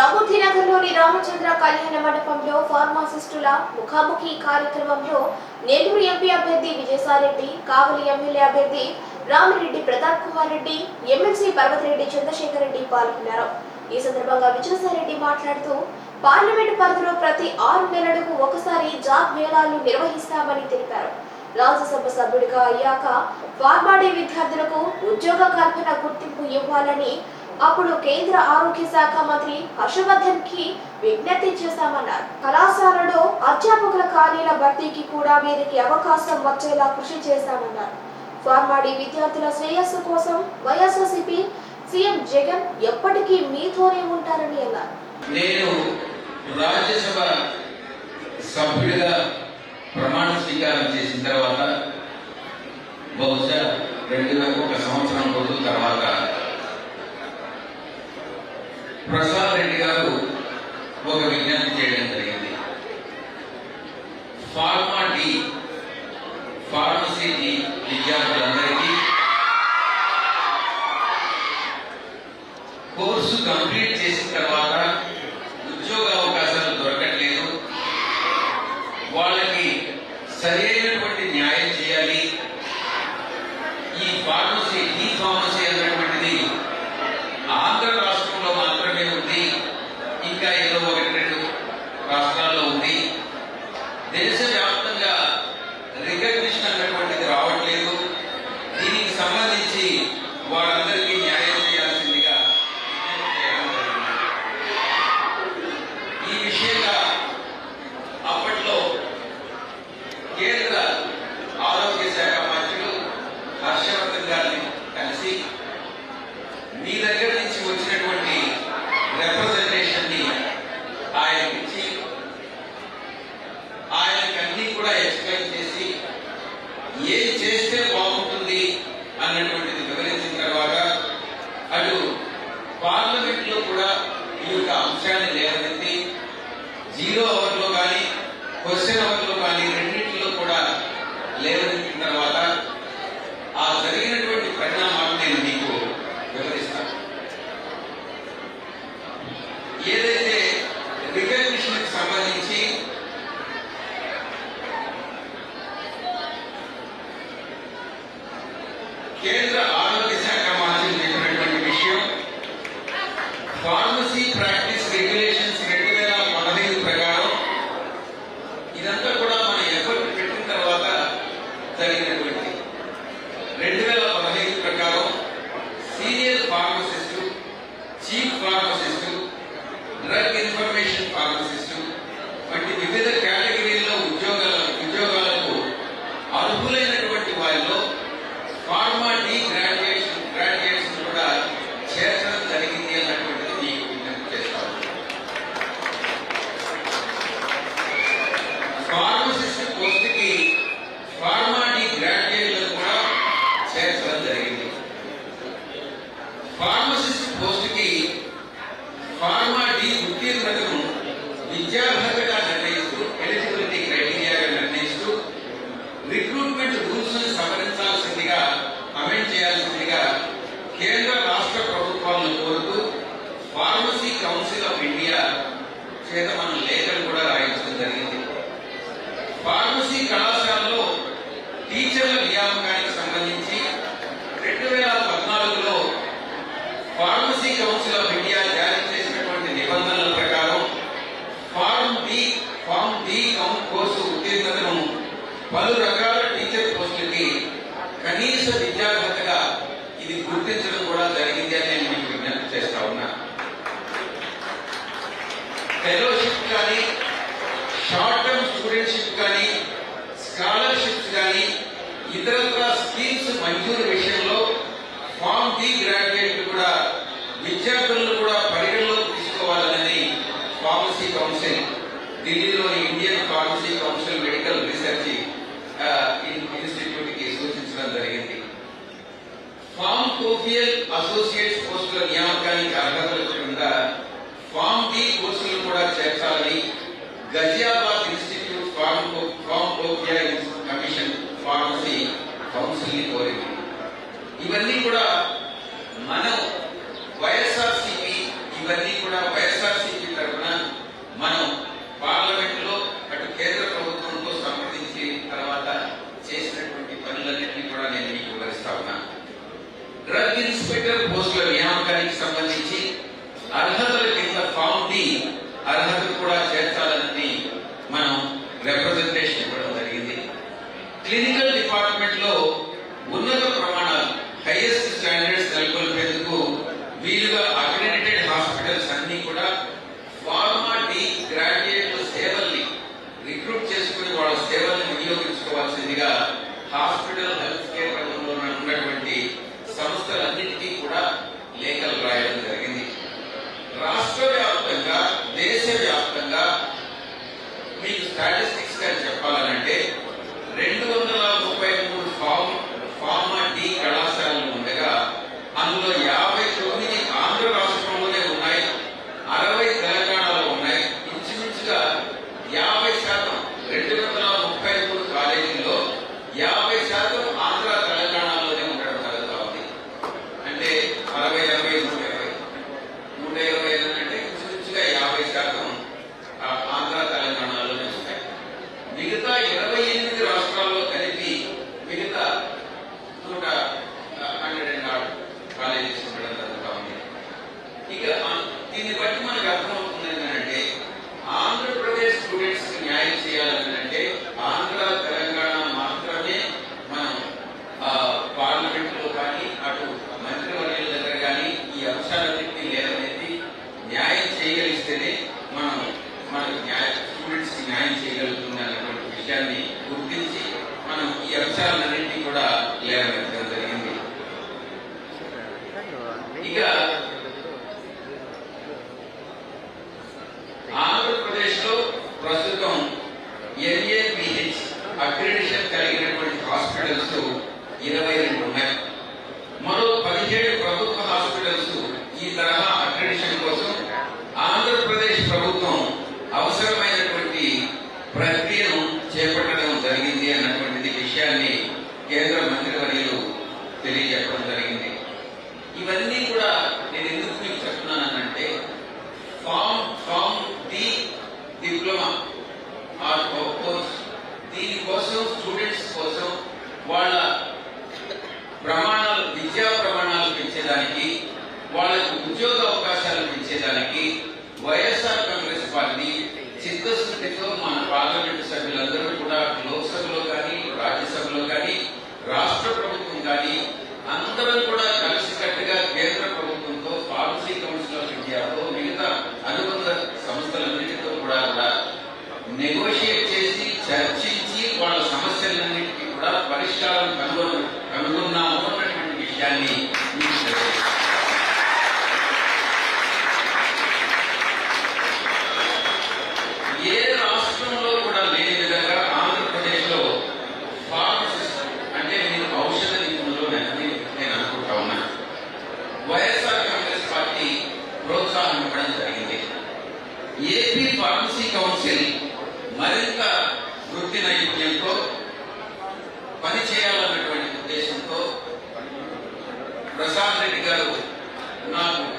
రామూర్తి నగర్లోని రామచంద్ర కళ్యాణ మండపంలో ఫార్మాసిస్టుల ముఖాముఖి కార్యక్రమంలో నెల్లూరు ఎంపీ అభ్యర్థి విజయసాయిరెడ్డి కావలి ఎమ్మెల్యే అభ్యర్థి రామిరెడ్డి ప్రతాప్ కుమార్ రెడ్డి ఎమ్మెల్సీ పర్వతిరెడ్డి చంద్రశేఖర్ రెడ్డి పాల్గొన్నారు. ఈ సందర్భంగా విజయసాయిరెడ్డి మాట్లాడుతూ పార్లమెంటు పరిధిలో ప్రతి ఆరు నెలలకు ఒకసారి జాబ్ మేళాలు నిర్వహిస్తామని తెలిపారు. రాజ్యసభ సభ్యుడిగా అయ్యాక ఫార్మాడీ విద్యార్థులకు ఉద్యోగ కల్పన గుర్తింపు ఇవ్వాలని అప్పుడు కేంద్ర ఆరోగ్య శాఖ మంత్రి హర్షవర్ధన్కి విజ్ఞప్తి చేశామన్నారు. కళాశాలలో అధ్యాపకుల ఖాళీల భర్తీకి కూడా వీరికి అవకాశం వచ్చేలా కృషి చేశామన్నారు. ఫార్మాడీ విద్యార్థుల శ్రేయస్సు కోసం వైఎస్ఆర్సీపీ సీఎం జగన్ ఎప్పటికీ మీతోనే ఉంటారని అన్నారు. నేను రాజ్యసభ సభ్యుడిగా ప్రమాణ స్వీకారం చేసిన తర్వాత బహుశా రెండు ఒక సంవత్సరం రోజుల తర్వాత ప్రసాద్ రెడ్డి గారు ఒక విజ్ఞప్తి చేయడం జరిగింది. ఫార్మా డి ఫార్మసీ డి విద్యార్థులందరికీ కోర్సు కంప్లీట్ చేసిన తర్వాత to see Christ. Short term studentship కానీ స్కాలర్షిప్స్ కానీ ఇతరత్ర స్కీమ్స్ మంజూరు విషయంలో ఫామ్ డి గ్రాడ్యుయేట్ కూడా విద్యార్థులను కూడా పరిగణలోకి తీసుకోవాలని ఫార్మసీ కౌన్సిల్ ఢిల్లీలోని ఇవన్నీ కూడా మనం వైఎస్ఆర్సీపీ ఇవన్నీ కూడా వైఎస్ఆర్సీపీ తరఫున మనం పార్లమెంటులో అటు కేంద్ర ప్రభుత్వంతో సంప్రదించి తర్వాత చేసినటువంటి పనులన్నింటినీ కూడా నేను మీకు వివరిస్తా ఉన్నా. డ్రగ్ ఇన్స్పెక్టర్ పోస్టుల నియామకానికి సంబంధించి అర్హతల కింద ఫామ్ డి అర్హత hospital. దీన్ని బట్టి మనకు అర్థమవుతుంది ఏంటంటే ఆంధ్రప్రదేశ్ స్టూడెంట్స్ న్యాయం చేయాలంటే ఆంధ్ర తెలంగాణ మాత్రమే మనం పార్లమెంట్లో కానీ అటు మంత్రివర్యుల దగ్గర కానీ ఈ అంశాలన్నింటినీ లేవనెత్తి న్యాయం చేయగలిస్తేనే మనం మన స్టూడెంట్స్ న్యాయం చేయగలుగుతుంది అన్నటువంటి విషయాన్ని గుర్తించి మనం ఈ అంశాలన్నింటినీ కూడా లేవనెత్తడం జరిగింది. ఇక You. ఉద్యోగ అవకాశాలను ఇచ్చేదానికి వైఎస్ఆర్ together.